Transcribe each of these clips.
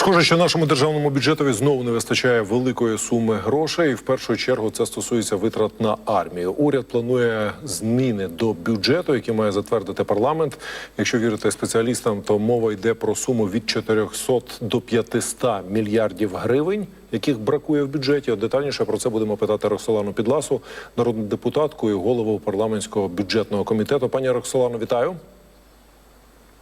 Схоже, що нашому державному бюджетові знову не вистачає великої суми грошей. І в першу чергу це стосується витрат на армію. Уряд планує зміни до бюджету, які має затвердити парламент. Якщо вірити спеціалістам, то мова йде про суму від 400 до 500 мільярдів гривень, яких бракує в бюджеті. Детальніше про це будемо питати Роксолану Підласу, народну депутатку і голову парламентського бюджетного комітету. Пані Роксолано, вітаю.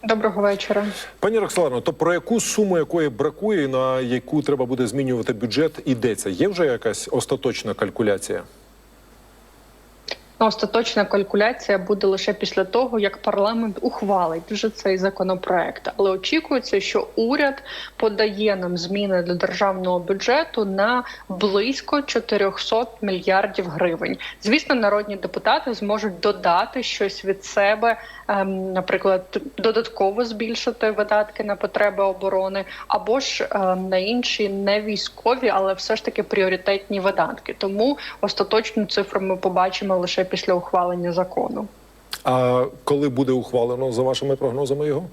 Доброго вечора. Пані Роксолано, то про яку суму якої бракує, на яку треба буде змінювати бюджет, йдеться? Є вже якась остаточна калькуляція? Ну, Остаточна калькуляція буде лише після того, як парламент ухвалить вже цей законопроект. Але очікується, що уряд подає нам зміни до державного бюджету на близько 400 мільярдів гривень. Звісно, народні депутати зможуть додати щось від себе, ем, наприклад, додатково збільшити видатки на потреби оборони, або ж ем, на інші не військові, але все ж таки пріоритетні видатки. Тому остаточну цифру ми побачимо лише після ухвалення закону. А коли буде ухвалено за вашими прогнозами його?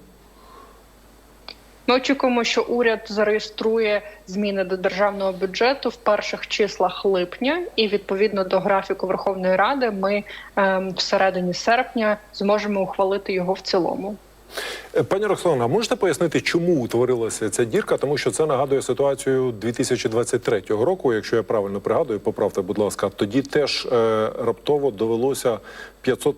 Ми очікуємо, що уряд зареєструє зміни до державного бюджету в перших числах липня, і відповідно до графіку Верховної Ради, ми ем, всередині серпня зможемо ухвалити його в цілому. Пані Роксолано, а можете пояснити, чому утворилася ця дірка? Тому що це нагадує ситуацію 2023 року. Якщо я правильно пригадую, поправте, будь ласка, тоді теж е, раптово довелося 500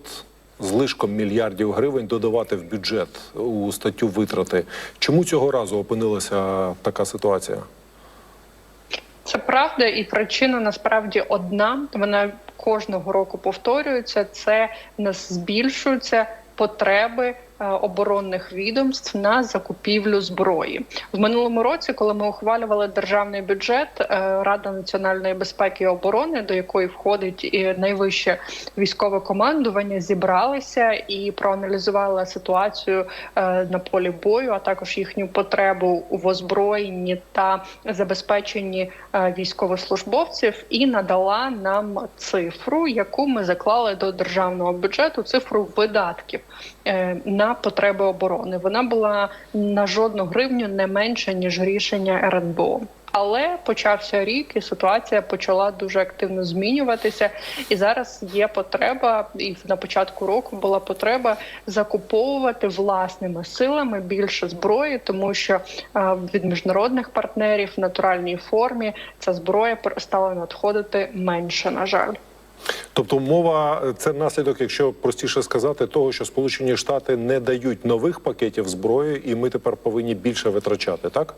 з лишком мільярдів гривень додавати в бюджет у статтю витрати. Чому цього разу опинилася така ситуація? Це правда, і причина насправді одна. Вона кожного року повторюється. Це в нас збільшуються потреби оборонних відомств на закупівлю зброї в минулому році. Коли ми ухвалювали державний бюджет, е, Рада національної безпеки і оборони, до якої входить і найвище військове командування, зібралися і проаналізували ситуацію е, на полі бою, а також їхню потребу в озброєнні та забезпеченні е, військовослужбовців, і надала нам цифру, яку ми заклали до державного бюджету, цифру видатків е, потреби оборони. Вона була на жодну гривню не менша ніж рішення РНБО. Але почався рік, і ситуація почала дуже активно змінюватися. І зараз є потреба, і на початку року була потреба закуповувати власними силами більше зброї, тому що від міжнародних партнерів в натуральній формі ця зброя стала надходити менше. На жаль. Тобто, мова це наслідок, якщо простіше сказати, того, що Сполучені Штати не дають нових пакетів зброї, і ми тепер повинні більше витрачати, так?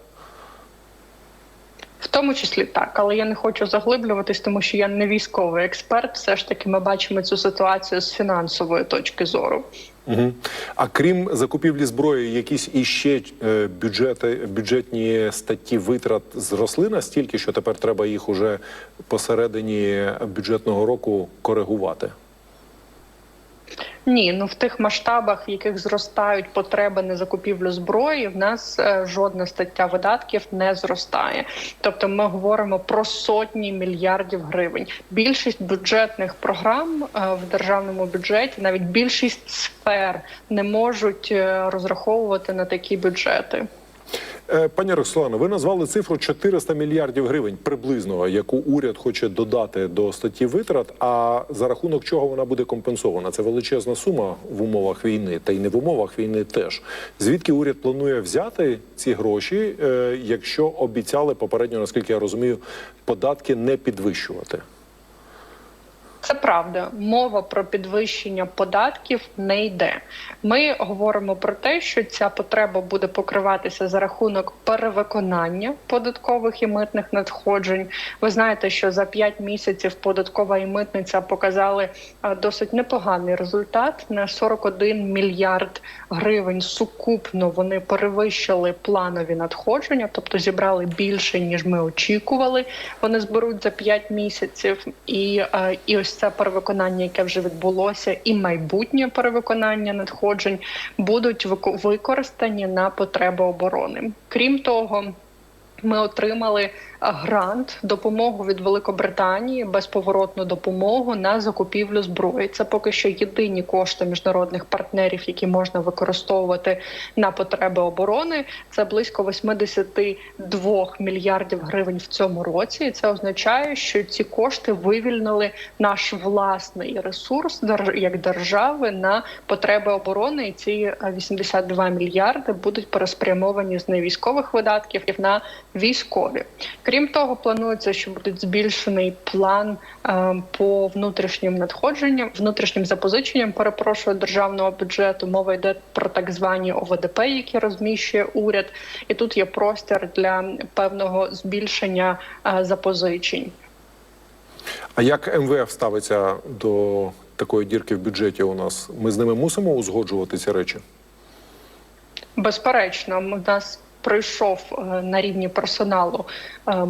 В тому числі так, але я не хочу заглиблюватись, тому що я не військовий експерт. Все ж таки, ми бачимо цю ситуацію з фінансової точки зору. Угу. А крім закупівлі зброї, якісь іще е, бюджети, бюджетні статті витрат зросли настільки, що тепер треба їх уже посередині бюджетного року коригувати. Ні, ну в тих масштабах, в яких зростають потреби на закупівлю зброї, в нас е, жодна стаття видатків не зростає. Тобто, ми говоримо про сотні мільярдів гривень. Більшість бюджетних програм е, в державному бюджеті, навіть більшість сфер, не можуть е, розраховувати на такі бюджети. Е, Пані Роксолано, ви назвали цифру 400 мільярдів гривень приблизно, яку уряд хоче додати до статті витрат. А за рахунок чого вона буде компенсована? Це величезна сума в умовах війни, та й не в умовах війни теж. Звідки уряд планує взяти ці гроші, е, якщо обіцяли попередньо, наскільки я розумію, податки не підвищувати? Це правда. Мова про підвищення податків не йде. Ми говоримо про те, що ця потреба буде покриватися за рахунок перевиконання податкових і митних надходжень. Ви знаєте, що за 5 місяців податкова і митниця показали досить непоганий результат на 41 мільярд гривень. Сукупно вони перевищили планові надходження, тобто зібрали більше ніж ми очікували. Вони зберуть за 5 місяців, і, і ось це перевиконання, яке вже відбулося, і майбутнє перевиконання надходжень будуть використані на потреби оборони. Крім того. Ми отримали грант, допомогу від Великобританії, безповоротну допомогу на закупівлю зброї. Це поки що єдині кошти міжнародних партнерів, які можна використовувати на потреби оборони. Це близько 82 мільярдів гривень в цьому році. І це означає, що ці кошти вивільнили наш власний ресурс як держави на потреби оборони. І ці е, 82 мільярди будуть переспрямовані з невійськових видатків на військові. Крім того, планується, що буде збільшений план е, по внутрішнім надходженням, внутрішнім запозиченням. Перепрошую державного бюджету. Мова йде про так звані ОВДП, які розміщує уряд, і тут є простір для певного збільшення е, запозичень. А як МВФ ставиться до такої дірки в бюджеті? У нас ми з ними мусимо узгоджувати ці речі? Безперечно, у нас пройшов е, на рівні персоналу е,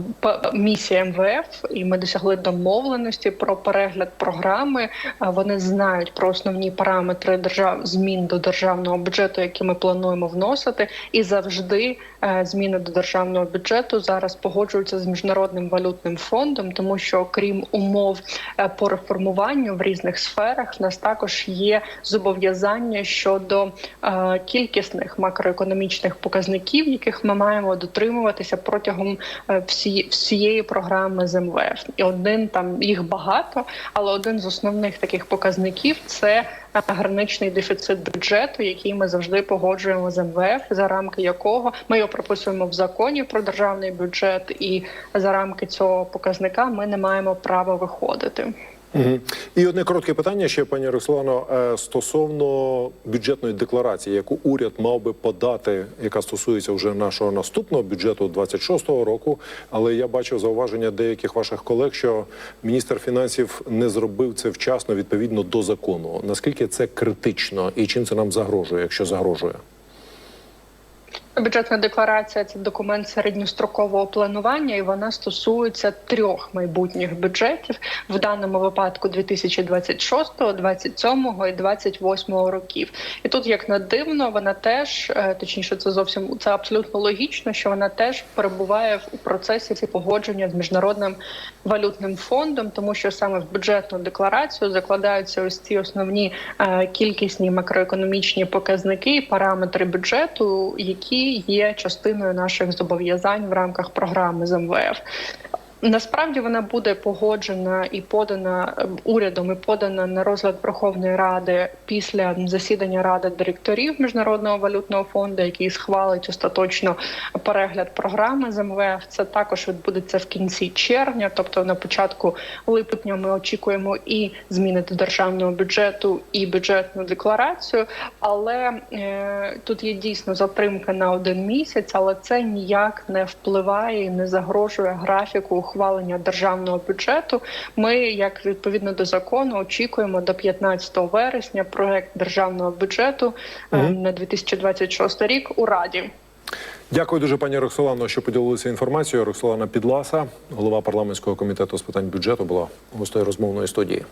місія МВФ, і ми досягли домовленості про перегляд програми. Е, Вони знають про основні параметри держав змін до державного бюджету, які ми плануємо вносити, і завжди зміни до державного бюджету зараз погоджуються з міжнародним валютним фондом, тому що окрім умов по реформуванню в різних сферах, в нас також є зобов'язання щодо кількісних макроекономічних показників, яких ми маємо дотримуватися протягом е, всі, всієї програми з МВФ. І один там їх багато, але один з основних таких показників це е, граничний дефіцит бюджету, який ми завжди погоджуємо з МВФ, за рамки якого ми його прописуємо в законі про державний бюджет, і за рамки цього показника ми не маємо права виходити. Угу. І одне коротке питання ще, пані Роксолано, е, стосовно бюджетної декларації, яку уряд мав би подати, яка стосується вже нашого наступного бюджету 26-го року. Але я бачив зауваження деяких ваших колег, що міністр фінансів не зробив це вчасно відповідно до закону. Наскільки це критично і чим це нам загрожує, якщо загрожує? Бюджетна декларація це документ середньострокового планування, і вона стосується трьох майбутніх бюджетів в даному випадку 2026, 27 і 28 років. І тут, як не дивно, вона теж е, точніше, це зовсім це абсолютно логічно, що вона теж перебуває в- процесі погодження з міжнародним валютним фондом, тому що саме в бюджетну декларацію закладаються ось ці основні е, кількісні макроекономічні показники і параметри бюджету, які є частиною наших зобов'язань в рамках програми з МВФ. Насправді вона буде погоджена і подана е, урядом, і подана на розгляд Верховної Ради після засідання ради директорів міжнародного валютного фонду, який схвалить остаточно перегляд програми з МВФ. Це також відбудеться в кінці червня, тобто на початку липня ми очікуємо і зміни до державного бюджету, і бюджетну декларацію. Але е, тут є дійсно затримка на один місяць, але це ніяк не впливає і не загрожує графіку ухвалення державного бюджету. Ми, як відповідно до закону, очікуємо до 15 вересня проект державного бюджету угу. На 2026 рік у Раді. Дякую дуже, пані Роксолано, що поділилися інформацією. Роксолана Підласа, голова парламентського комітету з питань бюджету, була гостею розмовної студії.